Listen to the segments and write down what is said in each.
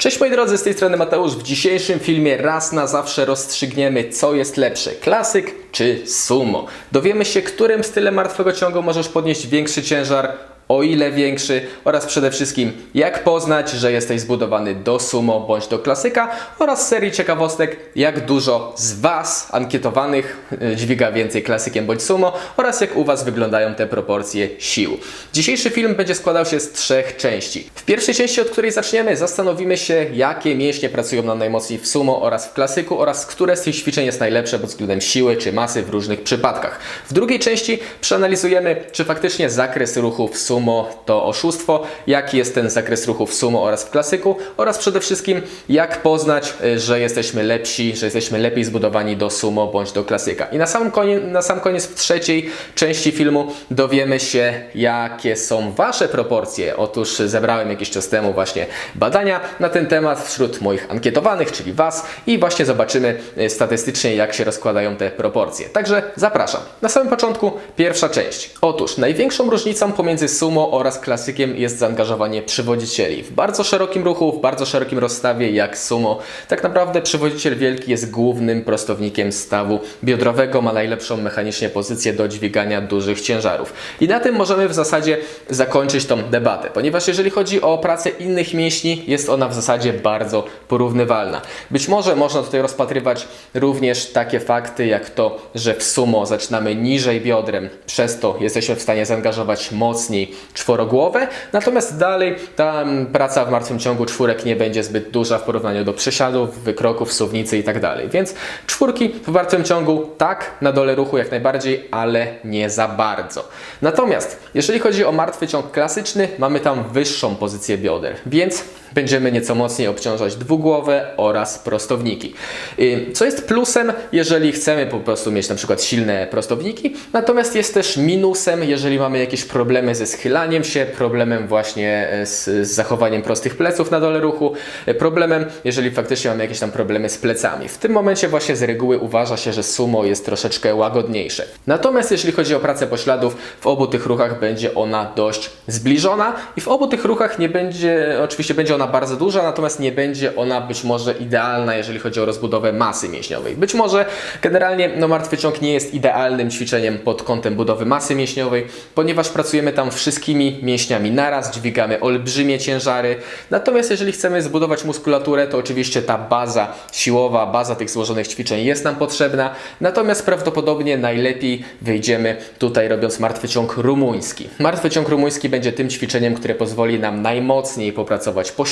Cześć moi drodzy, z tej strony Mateusz. W dzisiejszym filmie raz na zawsze rozstrzygniemy, co jest lepsze, klasyk czy sumo. Dowiemy się, którym stylem martwego ciągu możesz podnieść większy ciężar, o ile większy oraz przede wszystkim jak poznać, że jesteś zbudowany do sumo bądź do klasyka oraz serii ciekawostek, jak dużo z Was ankietowanych y, dźwiga więcej klasykiem bądź sumo oraz jak u Was wyglądają te proporcje sił. Dzisiejszy film będzie składał się z trzech części. W pierwszej części, od której zaczniemy, zastanowimy się, jakie mięśnie pracują nam najmocniej w sumo oraz w klasyku oraz które z tych ćwiczeń jest najlepsze pod względem siły czy masy w różnych przypadkach. W drugiej części przeanalizujemy, czy faktycznie zakres ruchu w sumo to oszustwo, jaki jest ten zakres ruchu w sumo oraz w klasyku oraz przede wszystkim jak poznać, y, że jesteśmy lepsi, że jesteśmy lepiej zbudowani do sumo bądź do klasyka. I na sam koniec, na sam koniec w trzeciej części filmu dowiemy się, jakie są Wasze proporcje. Otóż zebrałem jakiś czas temu właśnie badania na ten temat wśród moich ankietowanych, czyli Was i właśnie zobaczymy y, statystycznie, jak się rozkładają te proporcje. Także zapraszam. Na samym początku pierwsza część. Otóż największą różnicą pomiędzy sumo oraz klasykiem jest zaangażowanie przywodzicieli. W bardzo szerokim ruchu, w bardzo szerokim rozstawie jak sumo, tak naprawdę przywodziciel wielki jest głównym prostownikiem stawu biodrowego, ma najlepszą mechanicznie pozycję do dźwigania dużych ciężarów. I na tym możemy w zasadzie zakończyć tą debatę, ponieważ jeżeli chodzi o pracę innych mięśni, jest ona w zasadzie bardzo porównywalna. Być może można tutaj rozpatrywać również takie fakty jak to, że w sumo zaczynamy niżej biodrem, przez to jesteśmy w stanie zaangażować mocniej czworogłowe, natomiast dalej ta mm, praca w martwym ciągu czwórek nie będzie zbyt duża w porównaniu do przysiadów, wykroków, suwnicy i tak. Więc czwórki w martwym ciągu tak, na dole ruchu jak najbardziej, ale nie za bardzo. Natomiast jeżeli chodzi o martwy ciąg klasyczny, mamy tam wyższą pozycję bioder, więc będziemy nieco mocniej obciążać dwugłowe oraz prostowniki. Y, Co jest plusem, jeżeli chcemy po prostu mieć na przykład silne prostowniki, natomiast jest też minusem, jeżeli mamy jakieś problemy ze schylaniem się, problemem właśnie e, z, z zachowaniem prostych pleców na dole ruchu, e, problemem, jeżeli faktycznie mamy jakieś tam problemy z plecami. W tym momencie właśnie z reguły uważa się, że sumo jest troszeczkę łagodniejsze. Natomiast jeśli chodzi o pracę pośladów, w obu tych ruchach będzie ona dość zbliżona i w obu tych ruchach nie będzie, oczywiście będzie ona bardzo duża, natomiast nie będzie ona być może idealna, jeżeli chodzi o rozbudowę masy mięśniowej. Być może generalnie no, martwy ciąg nie jest idealnym ćwiczeniem pod kątem budowy masy mięśniowej, ponieważ pracujemy tam wszystkimi mięśniami naraz, dźwigamy olbrzymie ciężary. Natomiast jeżeli chcemy zbudować muskulaturę, to oczywiście ta baza siłowa, baza tych złożonych ćwiczeń jest nam potrzebna. Natomiast prawdopodobnie najlepiej wyjdziemy tutaj robiąc martwy ciąg rumuński. Martwy ciąg rumuński będzie tym ćwiczeniem, które pozwoli nam najmocniej popracować pośladem,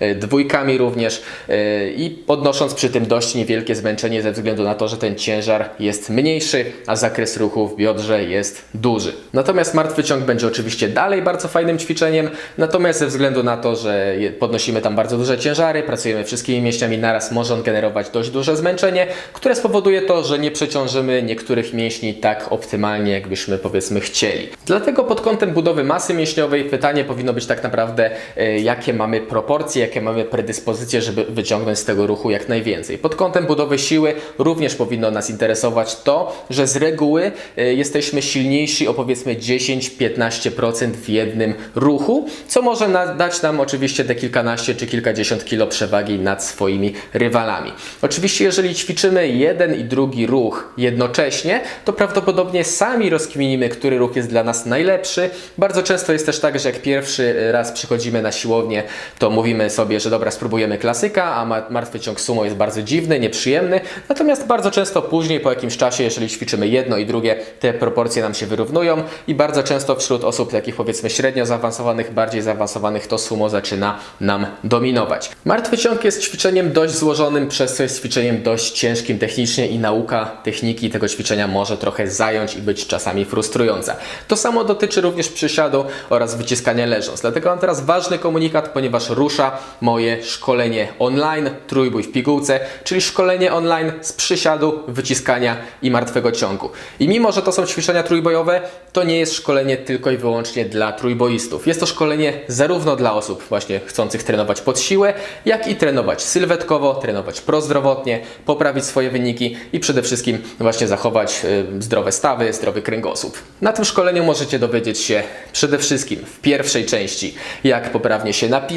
e, dwójkami również e, i podnosząc przy tym dość niewielkie zmęczenie ze względu na to, że ten ciężar jest mniejszy, a zakres ruchu w biodrze jest duży. Natomiast martwy ciąg będzie oczywiście dalej bardzo fajnym ćwiczeniem, natomiast ze względu na to, że podnosimy tam bardzo duże ciężary, pracujemy wszystkimi mięśniami naraz, może on generować dość duże zmęczenie, które spowoduje to, że nie przeciążymy niektórych mięśni tak optymalnie, jakbyśmy powiedzmy chcieli. Dlatego pod kątem budowy masy mięśniowej pytanie powinno być tak naprawdę, e, jakie mamy proporcje, jakie mamy predyspozycje, żeby wyciągnąć z tego ruchu jak najwięcej. Pod kątem budowy siły również powinno nas interesować to, że z reguły e, jesteśmy silniejsi o powiedzmy 10-15% w jednym ruchu, co może dać nam oczywiście te kilkanaście czy kilkadziesiąt kilo przewagi nad swoimi rywalami. Oczywiście jeżeli ćwiczymy jeden i drugi ruch jednocześnie, to prawdopodobnie sami rozkminimy, który ruch jest dla nas najlepszy. Bardzo często jest też tak, że jak pierwszy raz przychodzimy na siłownię, to mówimy sobie, że dobra, spróbujemy klasyka, a ma- martwy ciąg sumo jest bardzo dziwny, nieprzyjemny. Natomiast bardzo często później, po jakimś czasie, jeżeli ćwiczymy jedno i drugie, te proporcje nam się wyrównują i bardzo często wśród osób takich powiedzmy średnio zaawansowanych, bardziej zaawansowanych, to sumo zaczyna nam dominować. Martwy ciąg jest ćwiczeniem dość złożonym, przez co jest ćwiczeniem dość ciężkim technicznie i nauka techniki tego ćwiczenia może trochę zająć i być czasami frustrująca. To samo dotyczy również przysiadu oraz wyciskania leżąc. Dlatego mam teraz ważny komunikat, ponieważ rusza moje szkolenie online, trójbój w pigułce, czyli szkolenie online z przysiadu, wyciskania i martwego ciągu. I mimo, że to są ćwiczenia trójbojowe, to nie jest szkolenie tylko i wyłącznie dla trójboistów. Jest to szkolenie zarówno dla osób właśnie chcących trenować pod siłę, jak i trenować sylwetkowo, trenować prozdrowotnie, poprawić swoje wyniki i przede wszystkim właśnie zachować y, zdrowe stawy, zdrowy kręgosłup. Na tym szkoleniu możecie dowiedzieć się przede wszystkim w pierwszej części, jak poprawnie się napinać,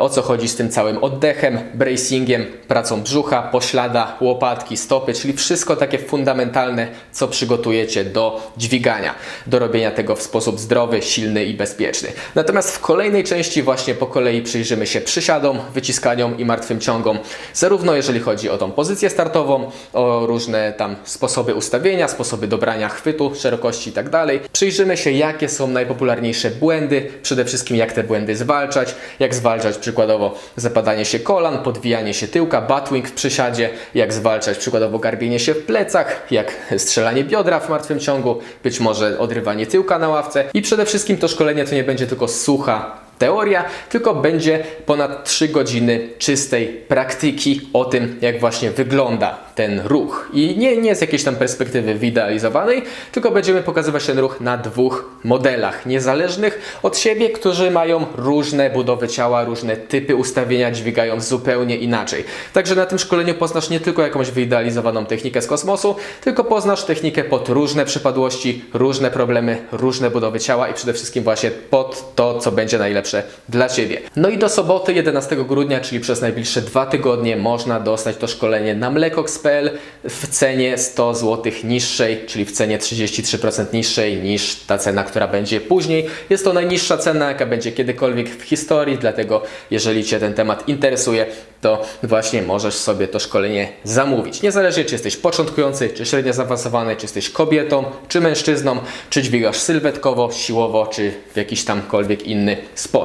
o co chodzi z tym całym oddechem, bracingiem, pracą brzucha, poślada, łopatki, stopy, czyli wszystko takie fundamentalne, co przygotujecie do dźwigania, do robienia tego w sposób zdrowy, silny i bezpieczny. Natomiast w kolejnej części właśnie po kolei przyjrzymy się przysiadom, wyciskaniom i martwym ciągom, zarówno jeżeli chodzi o tą pozycję startową, o różne tam sposoby ustawienia, sposoby dobrania chwytu, szerokości i tak dalej. Przyjrzymy się, jakie są najpopularniejsze błędy, przede wszystkim jak te błędy zwalczać, jak zwalczać przykładowo zapadanie się kolan, podwijanie się tyłka, batwing w przysiadzie, jak zwalczać przykładowo garbienie się w plecach, jak strzelanie biodra w martwym ciągu, być może odrywanie tyłka na ławce. I przede wszystkim to szkolenie to nie będzie tylko sucha teoria, tylko będzie ponad 3 godziny czystej praktyki o tym, jak właśnie wygląda ten ruch. I nie, nie z jakiejś tam perspektywy wyidealizowanej, tylko będziemy pokazywać ten ruch na dwóch modelach niezależnych od siebie, którzy mają różne budowy ciała, różne typy ustawienia, dźwigają zupełnie inaczej. Także na tym szkoleniu poznasz nie tylko jakąś wyidealizowaną technikę z kosmosu, tylko poznasz technikę pod różne przypadłości, różne problemy, różne budowy ciała i przede wszystkim właśnie pod to, co będzie najlepsze dla Ciebie. No i do soboty 11 grudnia, czyli przez najbliższe dwa tygodnie można dostać to szkolenie na mlekox.pl w cenie 100 zł niższej, czyli w cenie 33% niższej niż ta cena, która będzie później. Jest to najniższa cena, jaka będzie kiedykolwiek w historii, dlatego jeżeli Cię ten temat interesuje, to właśnie możesz sobie to szkolenie zamówić. Niezależnie czy jesteś początkujący, czy średnio zaawansowany, czy jesteś kobietą, czy mężczyzną, czy dźwigasz sylwetkowo, siłowo, czy w jakiś tamkolwiek inny sposób.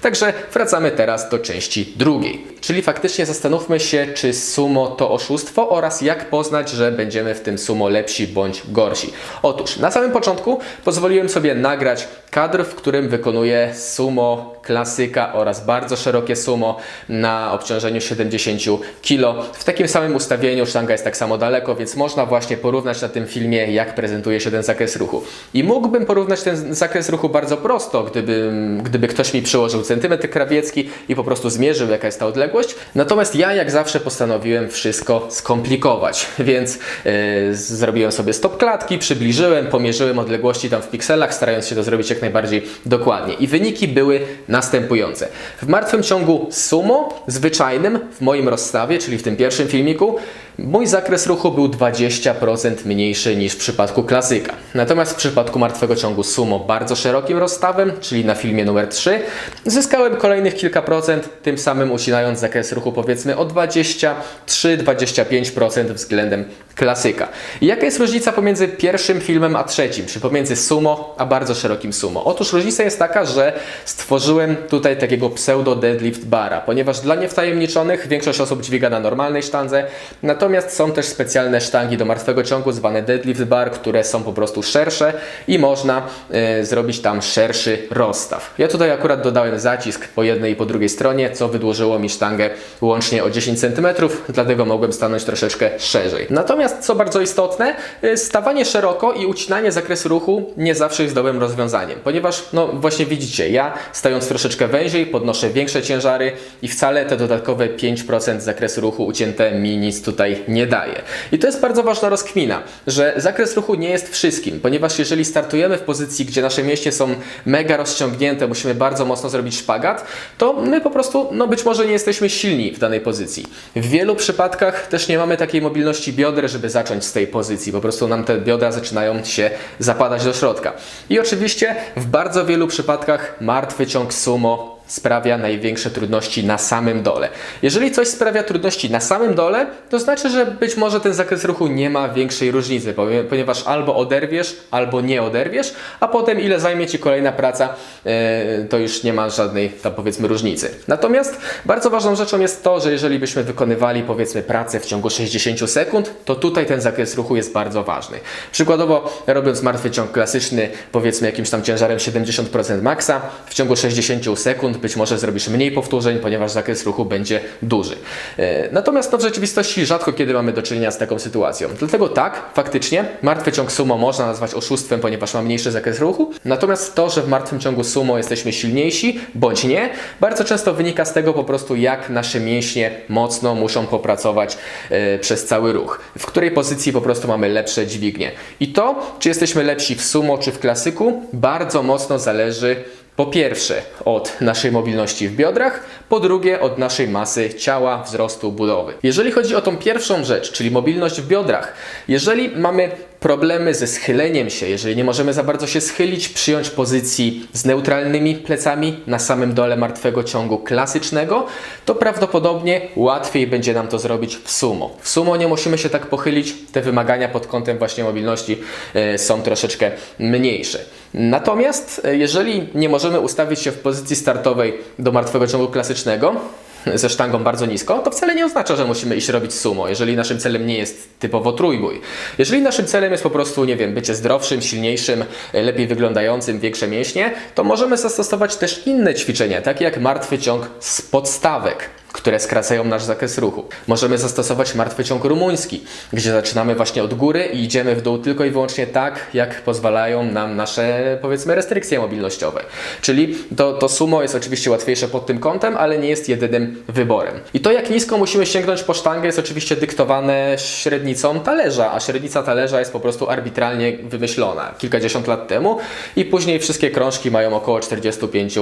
Także wracamy teraz do części drugiej. Czyli faktycznie zastanówmy się, czy sumo to oszustwo oraz jak poznać, że będziemy w tym sumo lepsi bądź gorsi. Otóż na samym początku pozwoliłem sobie nagrać kadr, w którym wykonuję sumo klasyka oraz bardzo szerokie sumo na obciążeniu 70 kg. W takim samym ustawieniu sztanga jest tak samo daleko, więc można właśnie porównać na tym filmie, jak prezentuje się ten zakres ruchu. I mógłbym porównać ten zakres ruchu bardzo prosto, gdyby, gdyby ktoś mi przyłożył centymetr krawiecki i po prostu zmierzył, jaka jest ta odległość. Natomiast ja, jak zawsze, postanowiłem wszystko skomplikować, więc yy, zrobiłem sobie stop klatki, przybliżyłem, pomierzyłem odległości tam w pikselach, starając się to zrobić jak najbardziej dokładnie. I wyniki były następujące. W martwym ciągu sumo, zwyczajnym, w moim rozstawie, czyli w tym pierwszym filmiku, mój zakres ruchu był 20% mniejszy niż w przypadku klasyka. Natomiast w przypadku martwego ciągu sumo bardzo szerokim rozstawem, czyli na filmie numer 3, zyskałem kolejnych kilka procent, tym samym ucinając zakres ruchu powiedzmy o 23-25% względem klasyka. I jaka jest różnica pomiędzy pierwszym filmem a trzecim, czy pomiędzy sumo a bardzo szerokim sumo? Otóż różnica jest taka, że stworzyłem tutaj takiego pseudo deadlift bara, ponieważ dla niewtajemniczonych większość osób dźwiga na normalnej sztandze, natomiast są też specjalne sztangi do martwego ciągu zwane deadlift bar, które są po prostu szersze i można y, zrobić tam szerszy rozstaw. Ja tutaj akurat dodałem zacisk po jednej i po drugiej stronie, co wydłużyło mi sztangę łącznie o 10 cm, dlatego mogłem stanąć troszeczkę szerzej. Natomiast co bardzo istotne, y, stawanie szeroko i ucinanie zakresu ruchu nie zawsze jest dobrym rozwiązaniem, ponieważ no właśnie widzicie, ja stając troszeczkę węziej podnoszę większe ciężary i wcale te dodatkowe 5% zakresu ruchu ucięte mi nic tutaj nie daje. I to jest bardzo ważna rozkmina, że zakres ruchu nie jest wszystkim, ponieważ jeżeli startujemy w pozycji, gdzie nasze mięśnie są mega rozciągnięte, musimy bardzo mocno zrobić szpagat, to my po prostu, no być może nie jesteśmy silni w danej pozycji. W wielu przypadkach też nie mamy takiej mobilności bioder, żeby zacząć z tej pozycji. Po prostu nam te biodra zaczynają się zapadać do środka. I oczywiście w bardzo wielu przypadkach martwy ciąg sumo sprawia największe trudności na samym dole. Jeżeli coś sprawia trudności na samym dole, to znaczy, że być może ten zakres ruchu nie ma większej różnicy, ponieważ albo oderwiesz, albo nie oderwiesz, a potem ile zajmie Ci kolejna praca, e, to już nie ma żadnej tam powiedzmy różnicy. Natomiast bardzo ważną rzeczą jest to, że jeżeli byśmy wykonywali powiedzmy pracę w ciągu 60 sekund, to tutaj ten zakres ruchu jest bardzo ważny. Przykładowo robiąc martwy ciąg klasyczny, powiedzmy jakimś tam ciężarem 70% maksa, w ciągu 60 sekund być może zrobisz mniej powtórzeń, ponieważ zakres ruchu będzie duży. E, natomiast to w rzeczywistości rzadko kiedy mamy do czynienia z taką sytuacją. Dlatego tak, faktycznie, martwy ciąg sumo można nazwać oszustwem, ponieważ ma mniejszy zakres ruchu. Natomiast to, że w martwym ciągu sumo jesteśmy silniejsi, bądź nie, bardzo często wynika z tego po prostu, jak nasze mięśnie mocno muszą popracować e, przez cały ruch. W której pozycji po prostu mamy lepsze dźwignie. I to, czy jesteśmy lepsi w sumo, czy w klasyku, bardzo mocno zależy Po pierwsze, od naszej mobilności w biodrach, po drugie, od naszej masy ciała, wzrostu, budowy. Jeżeli chodzi o tą pierwszą rzecz, czyli mobilność w biodrach, jeżeli mamy problemy ze schyleniem się, jeżeli nie możemy za bardzo się schylić, przyjąć pozycji z neutralnymi plecami na samym dole martwego ciągu klasycznego, to prawdopodobnie łatwiej będzie nam to zrobić w sumo. W sumo nie musimy się tak pochylić, te wymagania pod kątem właśnie mobilności e, są troszeczkę mniejsze. Natomiast e, jeżeli nie możemy ustawić się w pozycji startowej do martwego ciągu klasycznego, ze sztangą bardzo nisko, to wcale nie oznacza, że musimy iść robić sumo, jeżeli naszym celem nie jest typowo trójbój. Jeżeli naszym celem jest po prostu, nie wiem, bycie zdrowszym, silniejszym, lepiej wyglądającym, większe mięśnie, to możemy zastosować też inne ćwiczenia, takie jak martwy ciąg z podstawek które skracają nasz zakres ruchu. Możemy zastosować martwy ciąg rumuński, gdzie zaczynamy właśnie od góry i idziemy w dół tylko i wyłącznie tak, jak pozwalają nam nasze, powiedzmy, restrykcje mobilnościowe. Czyli to, to sumo jest oczywiście łatwiejsze pod tym kątem, ale nie jest jedynym wyborem. I to, jak nisko musimy sięgnąć po sztangę, jest oczywiście dyktowane średnicą talerza, a średnica talerza jest po prostu arbitralnie wymyślona kilkadziesiąt lat temu i później wszystkie krążki mają około 45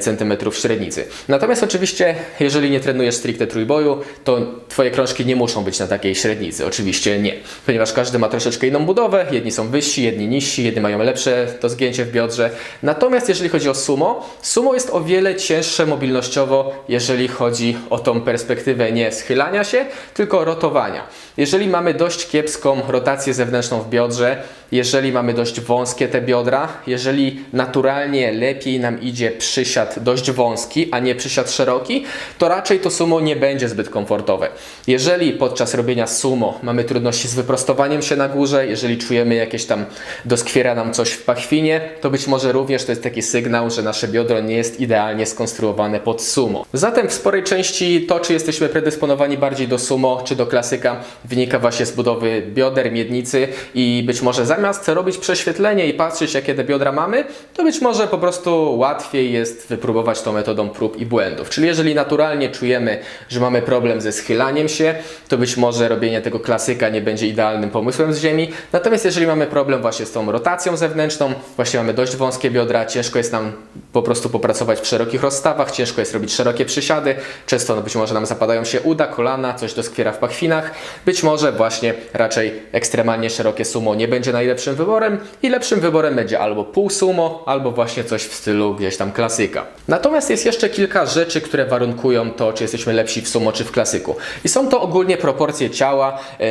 cm średnicy. Natomiast oczywiście, jeżeli nie trenujesz stricte trójboju, to Twoje krążki nie muszą być na takiej średnicy. Oczywiście nie, ponieważ każdy ma troszeczkę inną budowę, jedni są wyżsi, jedni niżsi, jedni mają lepsze to zgięcie w biodrze. Natomiast jeżeli chodzi o sumo, sumo jest o wiele cięższe mobilnościowo, jeżeli chodzi o tą perspektywę nie schylania się, tylko rotowania. Jeżeli mamy dość kiepską rotację zewnętrzną w biodrze, jeżeli mamy dość wąskie te biodra, jeżeli naturalnie lepiej nam idzie przysiad dość wąski, a nie przysiad szeroki, to raczej to sumo nie będzie zbyt komfortowe. Jeżeli podczas robienia sumo mamy trudności z wyprostowaniem się na górze, jeżeli czujemy jakieś tam doskwiera nam coś w pachwinie, to być może również to jest taki sygnał, że nasze biodro nie jest idealnie skonstruowane pod sumo. Zatem w sporej części to, czy jesteśmy predysponowani bardziej do sumo, czy do klasyka, wynika właśnie z budowy bioder, miednicy i być może zamiast robić prześwietlenie i patrzeć, jakie te biodra mamy, to być może po prostu łatwiej jest wypróbować tą metodą prób i błędów. Czyli jeżeli naturalnie czujemy, że mamy problem ze schylaniem się, to być może robienie tego klasyka nie będzie idealnym pomysłem z ziemi. Natomiast jeżeli mamy problem właśnie z tą rotacją zewnętrzną, właśnie mamy dość wąskie biodra, ciężko jest nam po prostu popracować w szerokich rozstawach, ciężko jest robić szerokie przysiady, często no być może nam zapadają się uda, kolana, coś doskwiera w pachwinach, być może właśnie raczej ekstremalnie szerokie sumo nie będzie najlepszym wyborem i lepszym wyborem będzie albo pół sumo, albo właśnie coś w stylu gdzieś tam klasyka. Natomiast jest jeszcze kilka rzeczy, które warunkują to, czy jesteśmy lepsi w sumo, czy w klasyku. I są to ogólnie proporcje ciała, yy,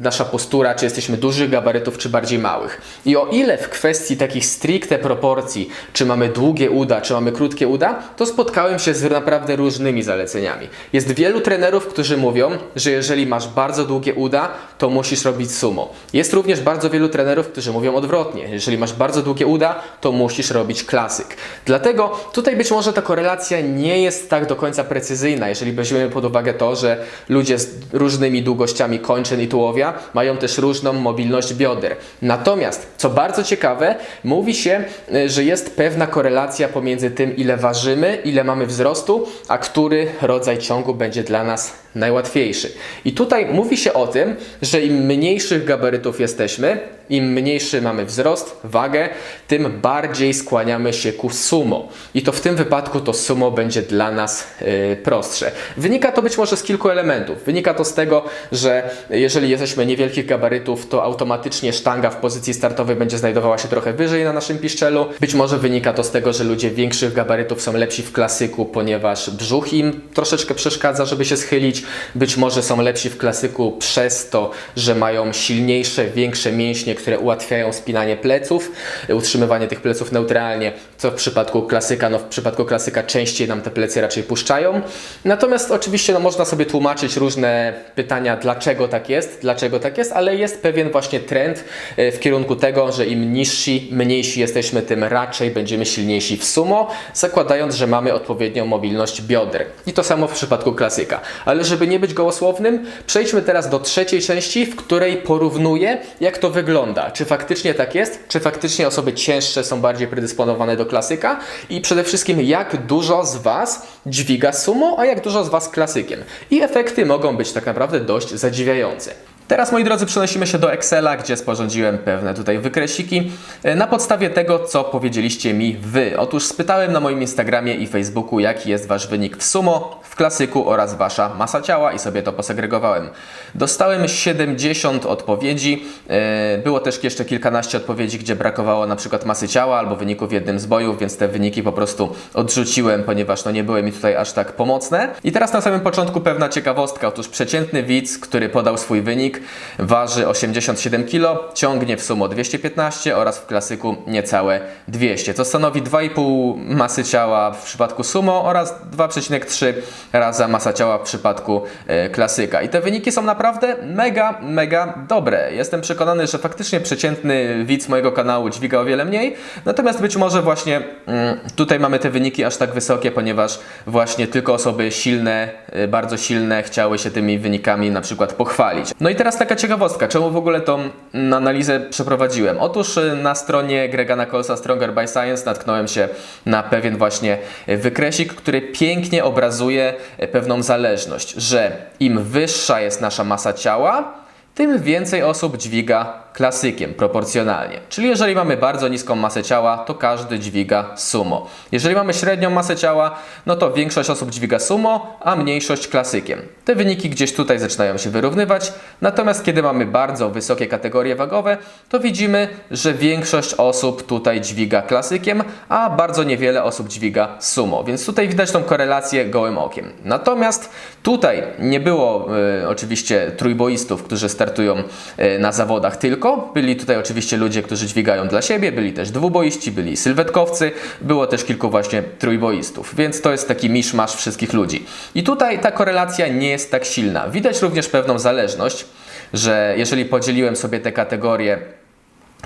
nasza postura, czy jesteśmy dużych gabarytów, czy bardziej małych. I o ile w kwestii takich stricte proporcji, czy mamy długie uda, czy mamy krótkie uda, to spotkałem się z naprawdę różnymi zaleceniami. Jest wielu trenerów, którzy mówią, że jeżeli masz bardzo długie uda, to musisz robić sumo. Jest również bardzo wielu trenerów, którzy mówią odwrotnie. Jeżeli masz bardzo długie uda, to musisz robić klasyk. Dlatego tutaj być może ta korelacja nie jest tak do końca precyzyjna, jeżeli weźmiemy pod uwagę to, że ludzie z różnymi długościami kończyn i tułowia mają też różną mobilność bioder. Natomiast, co bardzo ciekawe, mówi się, y, że jest pewna korelacja pomiędzy tym, ile ważymy, ile mamy wzrostu, a który rodzaj ciągu będzie dla nas najłatwiejszy. I tutaj mówi się o tym, że im mniejszych gabarytów jesteśmy, im mniejszy mamy wzrost, wagę, tym bardziej skłaniamy się ku sumo. I to w tym wypadku to sumo będzie dla nas yy, prostsze. Wynika to być może z kilku elementów. Wynika to z tego, że jeżeli jesteśmy niewielkich gabarytów, to automatycznie sztanga w pozycji startowej będzie znajdowała się trochę wyżej na naszym piszczelu. Być może wynika to z tego, że ludzie większych gabarytów są lepsi w klasyku, ponieważ brzuch im troszeczkę przeszkadza, żeby się schylić. Być może są lepsi w klasyku przez to, że mają silniejsze, większe mięśnie, które ułatwiają spinanie pleców, utrzymywanie tych pleców neutralnie, co w przypadku klasyka, no w przypadku klasyka częściej nam te plecy raczej puszczają. Natomiast oczywiście no, można sobie tłumaczyć różne pytania, dlaczego tak jest, dlaczego tak jest, ale jest pewien właśnie trend e, w kierunku tego, że im niżsi, mniejsi jesteśmy, tym raczej będziemy silniejsi w sumo, zakładając, że mamy odpowiednią mobilność bioder. I to samo w przypadku klasyka. Ale żeby nie być gołosłownym, przejdźmy teraz do trzeciej części, w której porównuję, jak to wygląda. Czy faktycznie tak jest? Czy faktycznie osoby cięższe są bardziej predysponowane do klasyka? I przede wszystkim, jak dużo z Was dźwiga sumo, a jak dużo z Was klasykiem? I efekty mogą być tak naprawdę dość zadziwiające. Teraz, moi drodzy, przenosimy się do Excela, gdzie sporządziłem pewne tutaj wykresiki e, na podstawie tego, co powiedzieliście mi wy. Otóż spytałem na moim Instagramie i Facebooku, jaki jest wasz wynik w sumo, w klasyku oraz wasza masa ciała i sobie to posegregowałem. Dostałem 70 odpowiedzi. e, Było też jeszcze kilkanaście odpowiedzi, gdzie brakowało na przykład masy ciała albo wyniku w jednym z bojów, więc te wyniki po prostu odrzuciłem, ponieważ no nie były mi tutaj aż tak pomocne. I teraz na samym początku pewna ciekawostka. Otóż przeciętny widz, który podał swój wynik, waży 87 kg, ciągnie w sumo 215 oraz w klasyku niecałe 200, co stanowi 2,5 masy ciała w przypadku sumo oraz 2,3 raza masa ciała w przypadku e, klasyka. I te wyniki są naprawdę mega, mega dobre. Jestem przekonany, że faktycznie przeciętny widz mojego kanału dźwiga o wiele mniej, natomiast być może właśnie mm, tutaj mamy te wyniki aż tak wysokie, ponieważ właśnie tylko osoby silne, y, bardzo silne chciały się tymi wynikami na przykład pochwalić. No i teraz taka ciekawostka, czemu w ogóle tą mm, analizę przeprowadziłem? Otóż y, na stronie Gregana Colesa Stronger by Science natknąłem się na pewien właśnie y, wykresik, który pięknie obrazuje y, pewną zależność, że im wyższa jest nasza masa ciała, tym więcej osób dźwiga klasykiem proporcjonalnie. Czyli jeżeli mamy bardzo niską masę ciała, to każdy dźwiga sumo. Jeżeli mamy średnią masę ciała, no to większość osób dźwiga sumo, a mniejszość klasykiem. Te wyniki gdzieś tutaj zaczynają się wyrównywać, natomiast kiedy mamy bardzo wysokie kategorie wagowe, to widzimy, że większość osób tutaj dźwiga klasykiem, a bardzo niewiele osób dźwiga sumo. Więc tutaj widać tą korelację gołym okiem. Natomiast tutaj nie było e, oczywiście trójboistów, którzy startują e, na zawodach tylko, byli tutaj oczywiście ludzie, którzy dźwigają dla siebie, byli też dwuboiści, byli sylwetkowcy, było też kilku właśnie trójboistów, więc to jest taki miszmasz wszystkich ludzi. I tutaj ta korelacja nie jest tak silna. Widać również pewną zależność, że jeżeli podzieliłem sobie te kategorie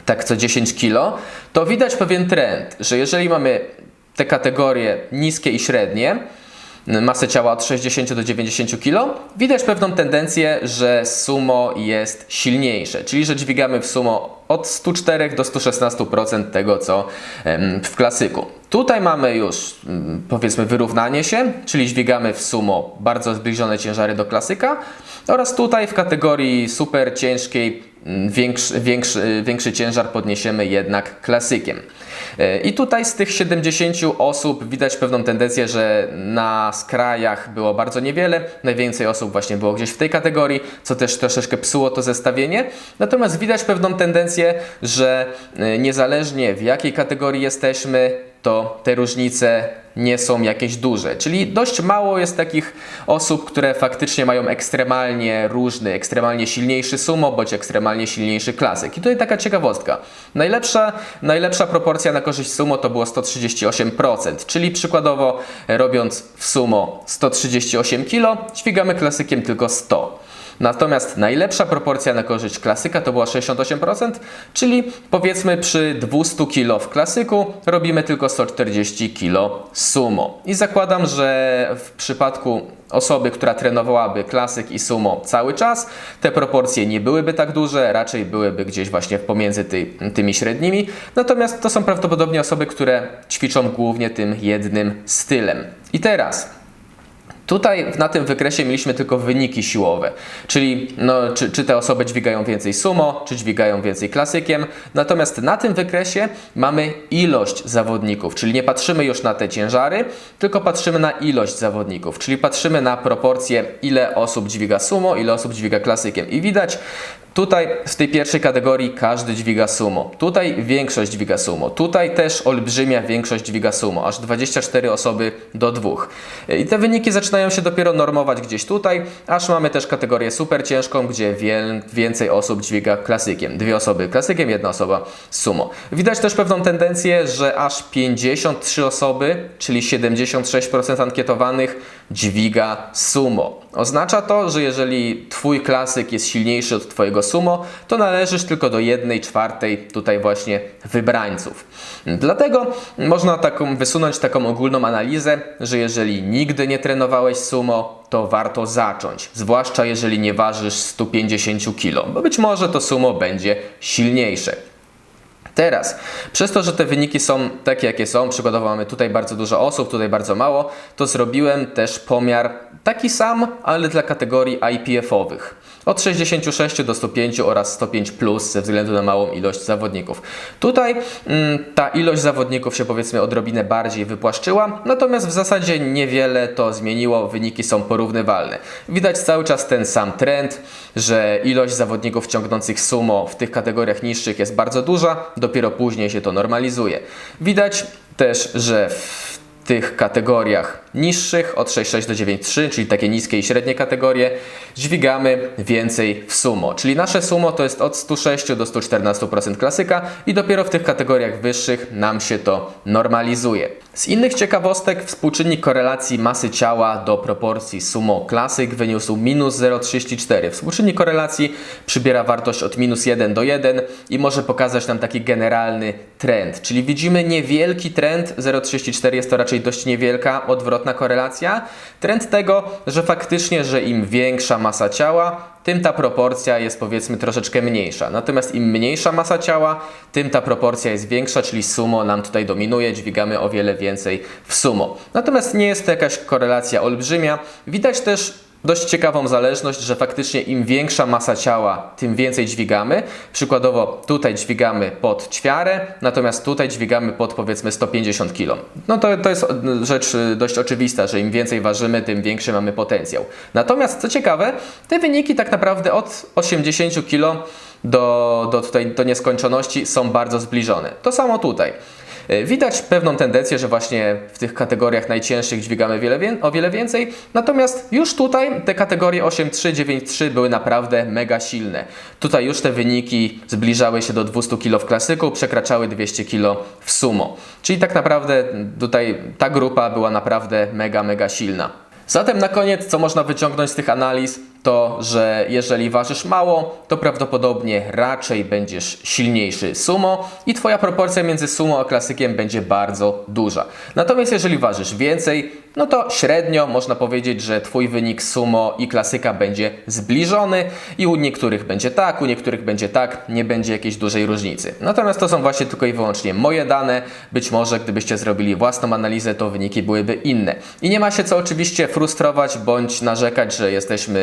tak co 10 kg, to widać pewien trend, że jeżeli mamy te kategorie niskie i średnie, masę ciała od 60 do 90 kg, widać pewną tendencję, że sumo jest silniejsze, czyli że dźwigamy w sumo od 104 do 116% tego, co w klasyku. Tutaj mamy już mm, powiedzmy wyrównanie się, czyli dźwigamy w sumo bardzo zbliżone ciężary do klasyka oraz tutaj w kategorii super ciężkiej mm, większy, większy, większy ciężar podniesiemy jednak klasykiem. I tutaj z tych 70 osób widać pewną tendencję, że na skrajach było bardzo niewiele, najwięcej osób właśnie było gdzieś w tej kategorii, co też troszeczkę psuło to zestawienie. Natomiast widać pewną tendencję, że e, niezależnie w jakiej kategorii jesteśmy, to te różnice nie są jakieś duże. Czyli dość mało jest takich osób, które faktycznie mają ekstremalnie różny, ekstremalnie silniejszy sumo, bądź ekstremalnie silniejszy klasyk. I tutaj taka ciekawostka. Najlepsza, najlepsza proporcja na korzyść sumo to było 138%, czyli przykładowo robiąc w sumo 138 kg, dźwigamy klasykiem tylko 100. Natomiast najlepsza proporcja na korzyść klasyka to była 68%, czyli powiedzmy przy 200 kg w klasyku robimy tylko 140 kg sumo. I zakładam, że w przypadku osoby, która trenowałaby klasyk i sumo cały czas, te proporcje nie byłyby tak duże, raczej byłyby gdzieś właśnie pomiędzy ty, tymi średnimi. Natomiast to są prawdopodobnie osoby, które ćwiczą głównie tym jednym stylem. I teraz Tutaj na tym wykresie mieliśmy tylko wyniki siłowe, czyli no, czy, czy te osoby dźwigają więcej sumo, czy dźwigają więcej klasykiem. Natomiast na tym wykresie mamy ilość zawodników, czyli nie patrzymy już na te ciężary, tylko patrzymy na ilość zawodników, czyli patrzymy na proporcje, ile osób dźwiga sumo, ile osób dźwiga klasykiem. I widać Tutaj w tej pierwszej kategorii każdy dźwiga sumo. Tutaj większość dźwiga sumo. Tutaj też olbrzymia większość dźwiga sumo, aż 24 osoby do dwóch. I te wyniki zaczynają się dopiero normować gdzieś tutaj, aż mamy też kategorię super ciężką, gdzie więcej osób dźwiga klasykiem. Dwie osoby klasykiem, jedna osoba sumo. Widać też pewną tendencję, że aż 53 osoby, czyli 76% ankietowanych dźwiga sumo. Oznacza to, że jeżeli Twój klasyk jest silniejszy od Twojego sumo, to należysz tylko do jednej czwartej tutaj właśnie wybrańców. Dlatego można taką, wysunąć taką ogólną analizę, że jeżeli nigdy nie trenowałeś sumo, to warto zacząć, zwłaszcza jeżeli nie ważysz 150 kg, bo być może to sumo będzie silniejsze. Teraz, przez to, że te wyniki są takie, jakie są, przykładowo mamy tutaj bardzo dużo osób, tutaj bardzo mało, to zrobiłem też pomiar taki sam, ale dla kategorii IPF-owych. Od 66 do 105 oraz 105 plus ze względu na małą ilość zawodników. Tutaj mm, ta ilość zawodników się powiedzmy odrobinę bardziej wypłaszczyła, natomiast w zasadzie niewiele to zmieniło, wyniki są porównywalne. Widać cały czas ten sam trend, że ilość zawodników ciągnących sumo w tych kategoriach niższych jest bardzo duża, dopiero później się to normalizuje. Widać też, że w tych kategoriach niższych od 6,6 do 9,3, czyli takie niskie i średnie kategorie, dźwigamy więcej w sumo. Czyli nasze sumo to jest od 106 do 114% klasyka i dopiero w tych kategoriach wyższych nam się to normalizuje. Z innych ciekawostek współczynnik korelacji masy ciała do proporcji sumo klasyk wyniósł minus 0,34. Współczynnik korelacji przybiera wartość od minus 1 do 1 i może pokazać nam taki generalny trend. Czyli widzimy niewielki trend, 0,34 jest to raczej dość niewielka, odwrotna korelacja. Trend tego, że faktycznie, że im większa masa ciała, tym ta proporcja jest powiedzmy troszeczkę mniejsza. Natomiast im mniejsza masa ciała, tym ta proporcja jest większa, czyli sumo nam tutaj dominuje, dźwigamy o wiele więcej w sumo. Natomiast nie jest to jakaś korelacja olbrzymia. Widać też dość ciekawą zależność, że faktycznie im większa masa ciała, tym więcej dźwigamy. Przykładowo tutaj dźwigamy pod ćwiarę, natomiast tutaj dźwigamy pod powiedzmy 150 kg. No to, to jest rzecz y, dość oczywista, że im więcej ważymy, tym większy mamy potencjał. Natomiast co ciekawe, te wyniki tak naprawdę od 80 kg do, do, tutaj, do nieskończoności są bardzo zbliżone. To samo tutaj. E, Widać pewną tendencję, że właśnie w tych kategoriach najcięższych dźwigamy wiele, o wiele więcej, natomiast już tutaj te kategorie 8.3, 9.3 były naprawdę mega silne. Tutaj już te wyniki zbliżały się do 200 kg w klasyku, przekraczały 200 kg w sumo. Czyli tak naprawdę tutaj ta grupa była naprawdę mega, mega silna. Zatem na koniec, co można wyciągnąć z tych analiz, to że jeżeli ważysz mało, to prawdopodobnie raczej będziesz silniejszy sumo i Twoja proporcja między sumo a klasykiem będzie bardzo duża. Natomiast jeżeli ważysz więcej, no to średnio można powiedzieć, że Twój wynik sumo i klasyka będzie zbliżony i u niektórych będzie tak, u niektórych będzie tak, nie będzie jakiejś dużej różnicy. Natomiast to są właśnie tylko i wyłącznie moje dane. Być może gdybyście zrobili własną analizę, to wyniki byłyby inne. I nie ma się co oczywiście frustrować bądź narzekać, że jesteśmy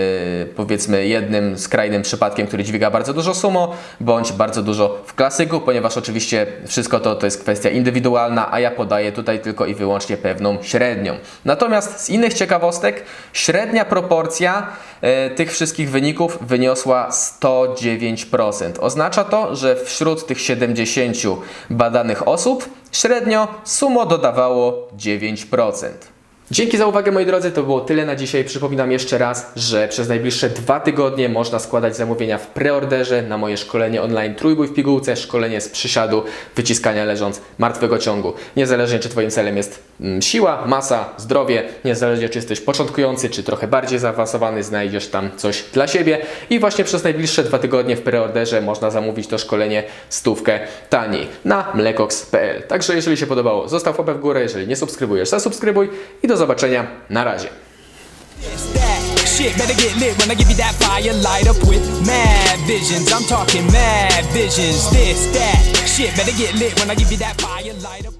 powiedzmy jednym skrajnym przypadkiem, który dźwiga bardzo dużo sumo, bądź bardzo dużo w klasyku, ponieważ oczywiście wszystko to, to jest kwestia indywidualna, a ja podaję tutaj tylko i wyłącznie pewną średnią. Natomiast z innych ciekawostek, średnia proporcja e, tych wszystkich wyników wyniosła 109%. Oznacza to, że wśród tych 70 badanych osób średnio sumo dodawało 9%. Dzięki za uwagę moi drodzy, to było tyle na dzisiaj. Przypominam jeszcze raz, że przez najbliższe dwa tygodnie można składać zamówienia w preorderze na moje szkolenie online Trójbój w pigułce, szkolenie z przysiadu, wyciskania leżąc martwego ciągu. Niezależnie czy Twoim celem jest mm, siła, masa, zdrowie, niezależnie czy jesteś początkujący, czy trochę bardziej zaawansowany, znajdziesz tam coś dla siebie. I właśnie przez najbliższe dwa tygodnie w preorderze można zamówić to szkolenie stówkę taniej na mlekox.pl. Także jeżeli się podobało, zostaw łapę w górę, jeżeli nie subskrybujesz, zasubskrybuj i do zobaczenia. Na razie. Shit better get lit when I give you that fire. Light up with mad visions. I'm talking mad visions. This, that shit better get lit when I give you that fire. Light up.